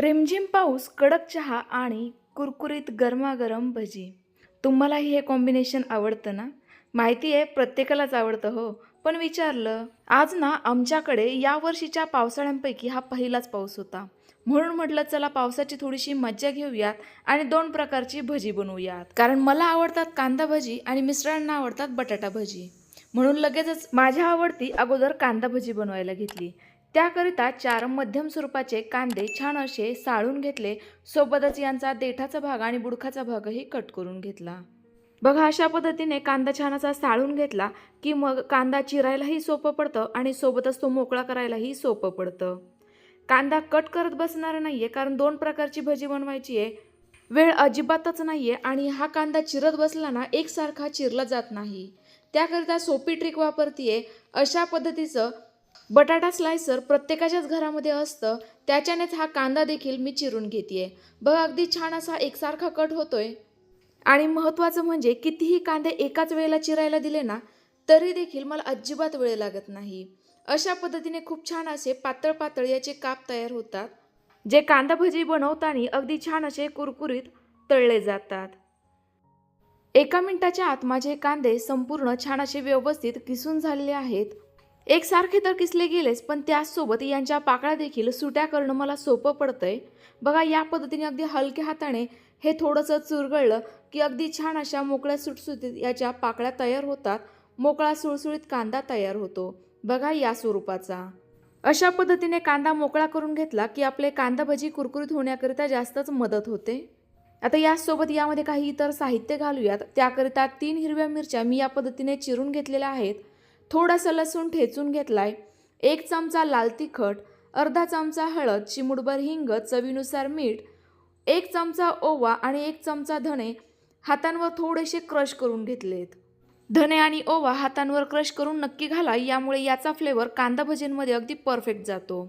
रिमझिम पाऊस कडक चहा आणि कुरकुरीत गरमागरम भजी. तुम्हालाही हे कॉम्बिनेशन आवडतं ना? माहिती आहे प्रत्येकालाच आवडतं हो. पण विचारलं आज ना आमच्याकडे या वर्षीच्या पावसाळ्यांपैकी हा पहिलाच पाऊस होता. म्हणून म्हटलं चला पावसाची थोडीशी मज्जा घेऊयात आणि दोन प्रकारची भजी बनवूयात. कारण मला आवडतात कांदा भजी आणि मिस्टरांना आवडतात बटाटा भजी. म्हणून लगेचच माझ्या आवडती अगोदर कांदा भजी बनवायला घेतली. त्याकरिता चार मध्यम स्वरूपाचे कांदे छान असे साळून घेतले. सोबतच यांचा देठाचा भाग आणि बुडखाचा भागही कट करून घेतला. बघा अशा पद्धतीने कांदा छान असा साळून घेतला की मग कांदा चिरायलाही सोपं पडतं आणि सोबतच तो मोकळा करायलाही सोपं पडतं. कांदा कट करत बसणार आहे कारण दोन प्रकारची भजी बनवायची आहे. वेळ अजिबातच नाही आहे आणि हा कांदा चिरत बसला ना एकसारखा चिरला जात नाही. त्याकरिता सोपी ट्रिक वापरतीये. अशा पद्धतीचं बटाटा स्लायसर प्रत्येकाच्याच घरामध्ये असतं त्याच्यानेच हा कांदा देखील मी चिरून घेते बघ अगदी छान असा एकसारखा कट होतोय. आणि महत्त्वाचं म्हणजे कितीही कांदे एकाच वेळेला चिरायला दिले ना तरी देखील मला अजिबात वेळ लागत नाही. अशा पद्धतीने खूप छान असे पातळ पातळ याचे काप तयार होतात जे कांदा भजी बनवताना अगदी छान असे कुरकुरीत तळले जातात. एका मिनिटाच्या आत माझे कांदे संपूर्ण छान असे व्यवस्थित किसून झालेले आहेत. एकसारखे तर किसले गेलेच पण त्याचसोबत यांच्या पाकळ्या देखील सुट्या करणं मला सोपं पडतंय. बघा या पद्धतीने अगदी हलक्या हाताने हे थोडंसं चुरगळलं की अगदी छान अशा मोकळ्या सुटसुटीत याच्या पाकळ्या तयार होतात. मोकळा सुळसुळीत कांदा तयार होतो. बघा या स्वरूपाचा. अशा पद्धतीने कांदा मोकळा करून घेतला की आपले कांदा भजी कुरकुरीत होण्याकरिता जास्तच मदत होते. आता यासोबत यामध्ये काही इतर साहित्य घालूयात. त्याकरिता तीन हिरव्या मिरच्या मी या पद्धतीने चिरून घेतलेल्या आहेत. थोडासा लसूण ठेचून घेतलाय. एक चमचा लाल तिखट अर्धा चमचा हळद चिमुडभर हिंग चवीनुसार मीठ एक चमचा ओवा आणि एक चमचा धणे हातांवर थोडेसे क्रश करून घेतलेत. धणे आणि ओवा हातांवर क्रश करून नक्की घाला यामुळे याचा फ्लेवर कांदा भजींमध्ये अगदी परफेक्ट जातो.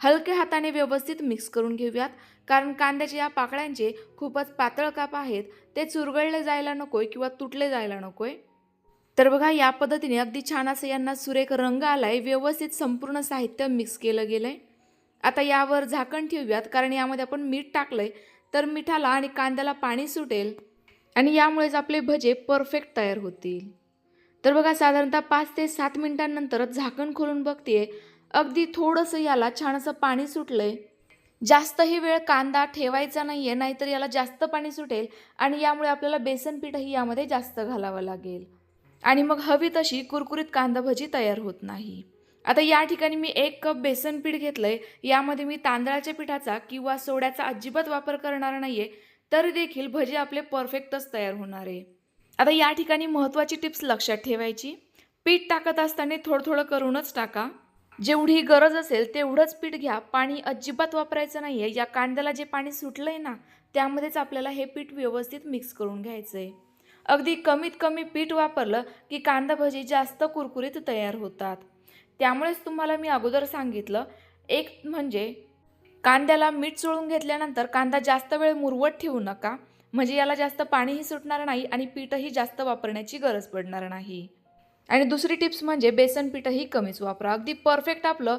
हलक्या हाताने व्यवस्थित मिक्स करून घेऊयात कारण कांद्याच्या या पाकळ्यांचे खूपच पातळ काप आहेत ते चुरगळले जायला नकोय किंवा तुटले जायला नकोय. तर बघा या पद्धतीने अगदी छान असं यांना सुरेख रंग आलाय व्यवस्थित संपूर्ण साहित्य मिक्स केलं गेलंय. आता यावर झाकण ठेवूयात कारण यामध्ये आपण मीठ टाकलंय तर मिठाला आणि कांद्याला पाणी सुटेल आणि यामुळेच आपले भजे परफेक्ट तयार होतील. तर बघा साधारणतः पाच ते सात मिनिटांनंतरच झाकण खोलून बघते अगदी थोडंसं याला छान असं पाणी सुटलंय. जास्तही वेळ कांदा ठेवायचा नाही आहे नाहीतर याला जास्त पाणी सुटेल आणि यामुळे आपल्याला बेसन पीठही यामध्ये जास्त घालावं लागेल. आणि मग हवी तशी कुरकुरीत कांदा भजी तयार होत नाही. आता या ठिकाणी मी एक कप बेसन पीठ घेतलंय. यामध्ये मी तांदळाच्या पिठाचा किंवा सोड्याचा अजिबात वापर करणार नाहीये तरी देखील भजी आपले परफेक्टच तयार होणार आहे. आता या ठिकाणी महत्त्वाची टिप्स लक्षात ठेवायची. पीठ टाकत असताना थोडं थोडं करूनच टाका. जेवढी गरज असेल तेवढंच पीठ घ्या. पाणी अजिबात वापरायचं नाही आहे या कांद्याला जे पाणी सुटलंय ना त्यामध्येच आपल्याला हे पीठ व्यवस्थित मिक्स करून घ्यायचं आहे अगदी कमीत कमी पीठ वापरलं की कांदा भजी जास्त कुरकुरीत तयार होतात. त्यामुळेच तुम्हाला मी अगोदर सांगितलं एक म्हणजे कांद्याला मीठ चोळून घेतल्यानंतर कांदा जास्त वेळ मुरवत ठेवू नका म्हणजे याला जास्त पाणीही सुटणार नाही आणि पीठही जास्त वापरण्याची गरज पडणार नाही. आणि दुसरी टिप्स म्हणजे बेसन पीठही कमीच वापरा. अगदी परफेक्ट आपलं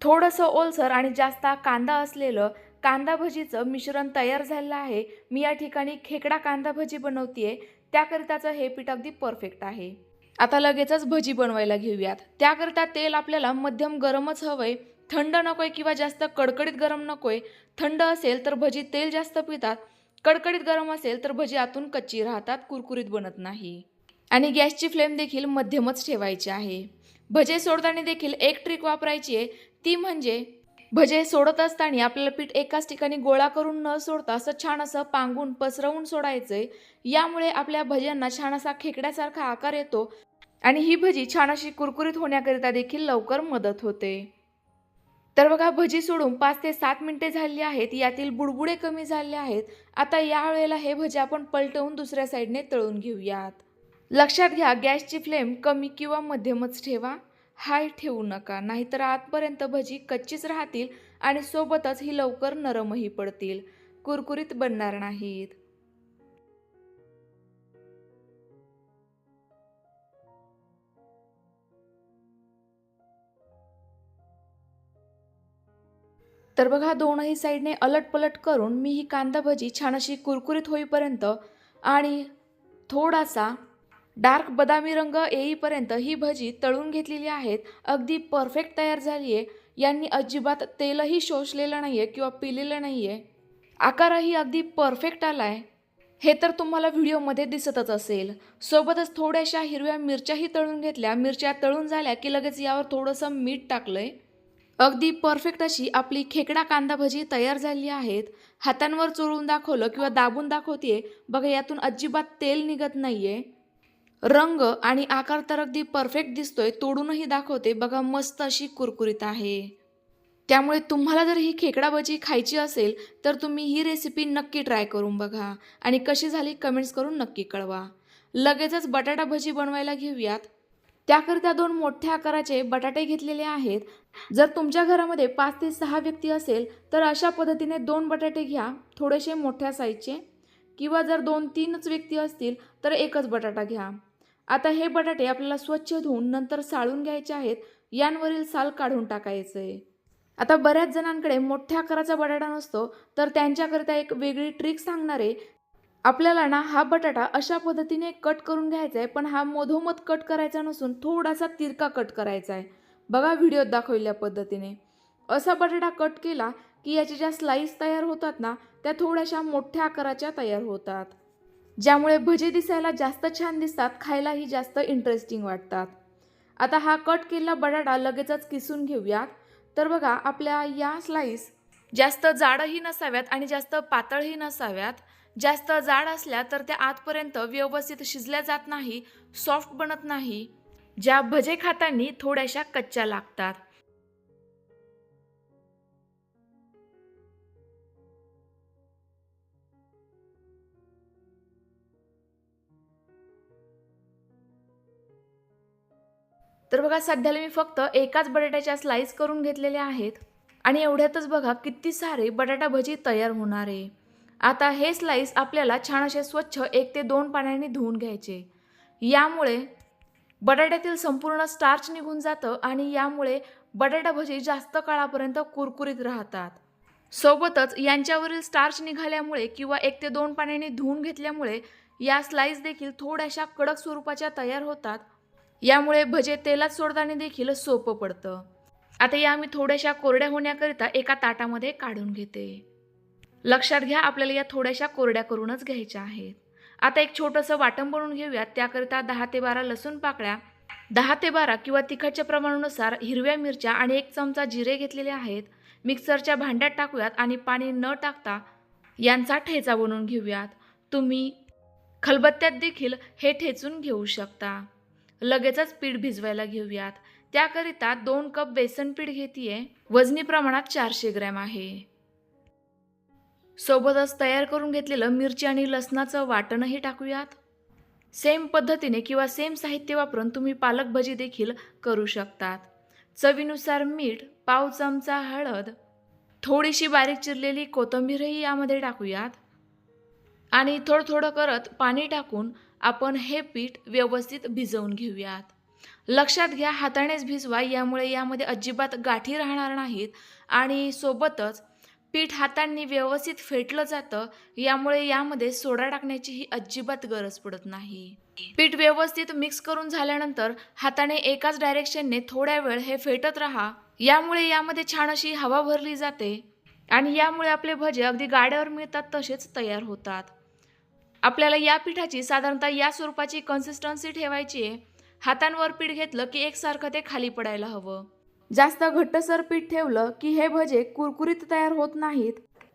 थोडंसं ओलसर आणि जास्त कांदा असलेलं कांदा भजीचं मिश्रण तयार झालेलं आहे. मी या ठिकाणी खेकडा कांदा भजी बनवतीये. त्याकरिताचं हे पीठ अगदी परफेक्ट आहे. आता लगेचच भजी बनवायला घेऊयात. त्याकरिता तेल आपल्याला मध्यम गरमच हवंय. थंड नकोय किंवा जास्त कडकडीत गरम नकोय. थंड असेल तर भजी तेल जास्त पितात. कडकडीत गरम असेल तर भजी आतून कच्ची राहतात कुरकुरीत बनत नाही. आणि गॅसची फ्लेम देखील मध्यमच ठेवायची आहे. भजे सोडताना देखील एक ट्रिक वापरायची आहे. ती म्हणजे भजे सोडत असताना आपल्याला पीठ एकाच ठिकाणी गोळा करून न सोडता असं छान असं पांगून पसरवून सोडायचं आहे यामुळे आपल्या भज्यांना छान असा खेकड्यासारखा आकार येतो आणि ही भजी छान अशी कुरकुरीत होण्याकरिता देखील लवकर मदत होते. तर बघा भजी सोडून पाच ते सात मिनिटे झाली आहेत. यातील बुडबुडे कमी झाले आहेत. आता यावेळेला हे भजी आपण पलटवून दुसऱ्या साईडने तळून घेऊयात. लक्षात घ्या गॅसची फ्लेम कमी किंवा मध्यमच ठेवा. हाय ठेवू नका नाहीतर आतपर्यंत भजी कच्चीच राहतील आणि सोबतच ही लवकर नरमही पडतील. कुरकुरीत बनणार नाहीत. तर तर बघा दोनही साईडने अलट पलट करून मी ही कांदा भजी छान अशी कुरकुरीत होईपर्यंत आणि थोडासा डार्क बदामी रंग येईपर्यंत ही भजी तळून घेतलेली आहेत. अगदी परफेक्ट तयार झाली आहे यांनी अजिबात तेलही शोषलेलं नाही आहे किंवा पिलेलं नाही आहे आकारही अगदी परफेक्ट आला आहे हे तर तुम्हाला व्हिडिओमध्ये दिसतच असेल. सोबतच थोड्याशा हिरव्या मिरच्याही तळून घेतल्या. मिरच्या तळून झाल्या की लगेच यावर थोडंसं मीठ टाकलंय. अगदी परफेक्ट अशी आपली खेकडा कांदा भजी तयार झाली आहेत. हातांवर चोळून दाखवलं किंवा दाबून दाखवते बघा यातून अजिबात तेल निघत नाही आहे रंग आणि आकार तर अगदी परफेक्ट दिसतोय तोडूनही दाखवते. बघा मस्त अशी कुरकुरीत आहे. त्यामुळे तुम्हाला जर ही खेकडा भजी खायची असेल तर तुम्ही ही रेसिपी नक्की ट्राय करून बघा. आणि कशी झाली कमेंट्स करून नक्की कळवा. लगेचच बटाटा भजी बनवायला घेऊयात. त्याकरिता दोन मोठ्या आकाराचे बटाटे घेतलेले आहेत. जर तुमच्या घरामध्ये पाच ते सहा व्यक्ती असेल तर अशा पद्धतीने दोन बटाटे घ्या थोडेसे मोठ्या साईजचे किंवा जर दोन तीनच व्यक्ती असतील तर एकच बटाटा घ्या. आता हे बटाटे आपल्याला स्वच्छ धुवून नंतर साळून घ्यायचे आहेत. यांवरील साल काढून टाकायचं. आहे आता बऱ्याच जणांकडे मोठ्या आकाराचा बटाटा नसतो तर त्यांच्याकरिता एक वेगळी ट्रिक सांगणार आहे आपल्याला ना हा बटाटा अशा पद्धतीने कट करून घ्यायचा आहे पण हा मधोमध कट करायचा नसून थोडासा तिरका कट करायचा आहे बघा व्हिडिओत दाखवलेल्या पद्धतीने. असा बटाटा कट केला की याच्या ज्या स्लाईस तयार होतात ना त्या थोड्याशा मोठ्या आकाराच्या तयार होतात. ज्यामुळे भजी दिसायला जास्त छान दिसतात खायलाही जास्त इंटरेस्टिंग वाटतात. आता हा कट केलेला बटाटा लगेचच किसून घेऊयात. तर बघा आपल्या या स्लाईस जास्त जाडही नसाव्यात आणि जास्त पातळही नसाव्यात. जास्त जाड असल्या तर त्या आतपर्यंत व्यवस्थित शिजल्या जात नाही सॉफ्ट बनत नाही. ज्या भजे खातानी थोड्याशा कच्च्या लागतात. तर बघा सध्याला मी फक्त एकाच बटाट्याच्या स्लाईस करून घेतलेल्या आहेत. आणि एवढ्यातच बघा किती सारे बटाटा भजी तयार होणार आहे. आता हे स्लाईस आपल्याला छान असे स्वच्छ एक ते दोन पाण्याने धुवून घ्यायचे. यामुळे बटाट्यातील संपूर्ण स्टार्च निघून जातं आणि यामुळे बटाटा भजी जास्त काळापर्यंत कुरकुरीत राहतात. सोबतच यांच्यावरील स्टार्च निघाल्यामुळे किंवा एक ते दोन पाण्याने धुवून घेतल्यामुळे या स्लाईस देखील थोड्याशा कडक स्वरूपाच्या तयार होतात. यामुळे भजे तेलात सोडताना देखील सोपं पडतं. आता या मी थोड्याशा कोरड्या होण्याकरिता एका ताटामध्ये काढून घेते. लक्षात घ्या आपल्याला या थोड्याशा कोरड्या करूनच घ्यायच्या आहेत. आता एक छोटंसं वाटण बनवून घेऊयात. त्याकरिता दहा ते बारा लसूण पाकळ्या दहा ते बारा किंवा तिखटच्या प्रमाणानुसार हिरव्या मिरच्या आणि एक चमचा जिरे घेतलेले आहेत. मिक्सरच्या भांड्यात टाकूयात आणि पाणी न टाकता यांचा ठेचा बनवून घेऊयात. तुम्ही खलबत्त्यात देखील हे ठेचून घेऊ शकता. लगेचच पीठ भिजवायला घेऊयात. त्याकरिता दोन कप बेसन पीठ घेतीये. वजनी प्रमाणात चारशे ग्रॅम आहे. सोबतच तयार करून घेतलेलं मिरची आणि लसणाचं वाटणही टाकूयात. सेम पद्धतीने किंवा सेम साहित्य वापरून तुम्ही पालक भजी देखील करू शकतात. चवीनुसार मीठ पाव चमचा हळद थोडीशी बारीक चिरलेली कोथिंबीरही यामध्ये टाकूयात. आणि थोडं थोडं करत पाणी टाकून आपण हे पीठ व्यवस्थित भिजवून घेऊयात. लक्षात घ्या हातानेच भिजवा यामुळे यामध्ये अजिबात गाठी राहणार नाहीत आणि सोबतच पीठ हातांनी व्यवस्थित फेटलं जातं यामुळे यामध्ये सोडा टाकण्याचीही अजिबात गरज पडत नाही. पीठ व्यवस्थित मिक्स करून झाल्यानंतर हाताने एकाच डायरेक्शनने थोड्या वेळ हे फेटत राहा यामुळे यामध्ये छान अशी हवा भरली जाते आणि यामुळे आपले भजे अगदी गाड्यावर मिळतात तसेच तयार होतात. आपल्याला या पिठाची साधारणतः या स्वरूपाची कन्सिस्टन्सी ठेवायची आहे. हातांवर पीठ घेतलं की एकसारखं ते खाली पडायला हवं. जास्त घट्टसर पीठ ठेवलं की हे भजे कुरकुरीत तयार होत नाहीत.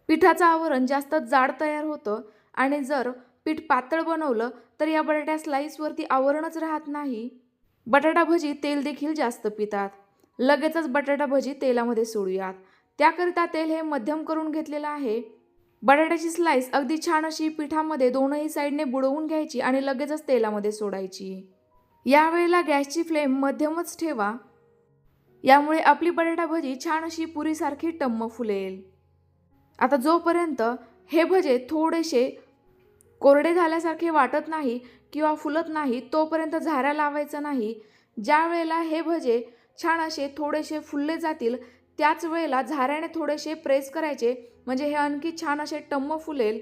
पिठाचं आवरण जास्त जाड तयार होतं आणि जर पीठ पातळ बनवलं तर या बटाट्या स्लाईसवरती आवरणच राहत नाही. बटाटा भजी तेल देखील जास्त पितात. लगेचच बटाटा भजी तेलामध्ये सोडूयात. त्याकरिता तेल हे मध्यम करून घेतलेलं आहे. बटाट्याची स्लाईस अगदी छान अशी पिठामध्ये दोनही साईडने बुडवून घ्यायची आणि लगेचच तेलामध्ये सोडायची. यावेळेला गॅसची फ्लेम मध्यमच ठेवा. यामुळे आपली बटाटा भजी छान अशी पुरीसारखी टम्म फुलेल. आता जोपर्यंत हे भजे थोडेसे कोरडे झाल्यासारखे वाटत नाही किंवा फुलत नाही तोपर्यंत झाऱ्या लावायचं नाही. ज्या वेळेला हे भजे छान असे थोडेसे फुलले जातील त्याच वेळेला झाऱ्याने थोडेसे प्रेस करायचे. म्हणजे हे आणखी छान असे टम्म फुलेल.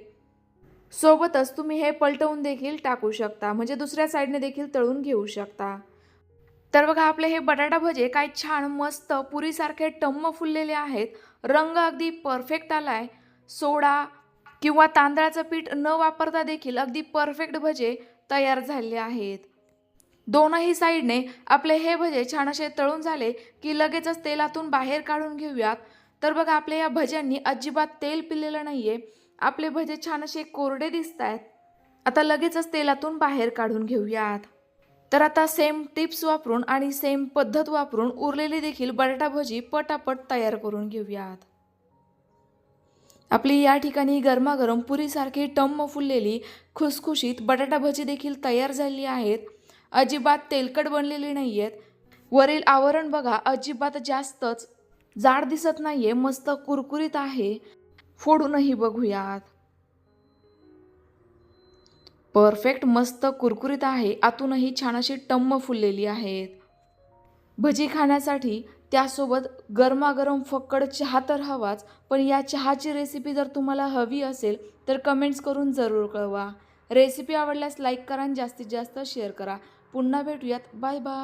सोबतच तुम्ही हे पलटवून देखील टाकू शकता. म्हणजे दुसऱ्या साईडने देखील तळून घेऊ शकता. तर बघा आपले हे बटाटा भजे काय छान मस्त पुरीसारखे टम्म फुललेले आहेत. रंग अगदी परफेक्ट आलाय. सोडा किंवा तांदळाचं पीठ न वापरता देखील अगदी परफेक्ट भजे तयार झाले आहेत. दोनही साईडने आपले हे भजे छान असे तळून झाले की लगेचच तेलातून बाहेर काढून घेऊयात. तर बघा आपल्या या भज्यांनी अजिबात तेल पिलेलं नाहीये. आपले भजे छान असे कोरडे दिसत आहेत आता लगेचच तेलातून बाहेर काढून घेऊयात. तर आता सेम टिप्स वापरून आणि सेम पद्धत वापरून उरलेली देखील बटाटा भजी पटापट तयार करून घेऊयात. आपली या ठिकाणी गरमागरम पुरीसारखी टम्म फुललेली खुसखुशीत बटाटा भजी देखील तयार झाली आहेत. अजिबात तेलकट बनलेली नाही आहेत वरील आवरण बघा अजिबात जास्तच जाड दिसत नाहीये मस्त कुरकुरीत आहे. फोडूनही बघूयात. परफेक्ट मस्त कुरकुरीत आहे. आतूनही छान अशी टम्म फुललेली आहेत. भजी खाण्यासाठी त्यासोबत गरमागरम फक्कड चहा तर हवाच पण या चहाची रेसिपी जर तुम्हाला हवी असेल तर कमेंट्स करून जरूर कळवा. रेसिपी आवडल्यास लाईक करा आणि जास्तीत जास्त शेअर करा. पुन्हा भेटूयात. Bye bye.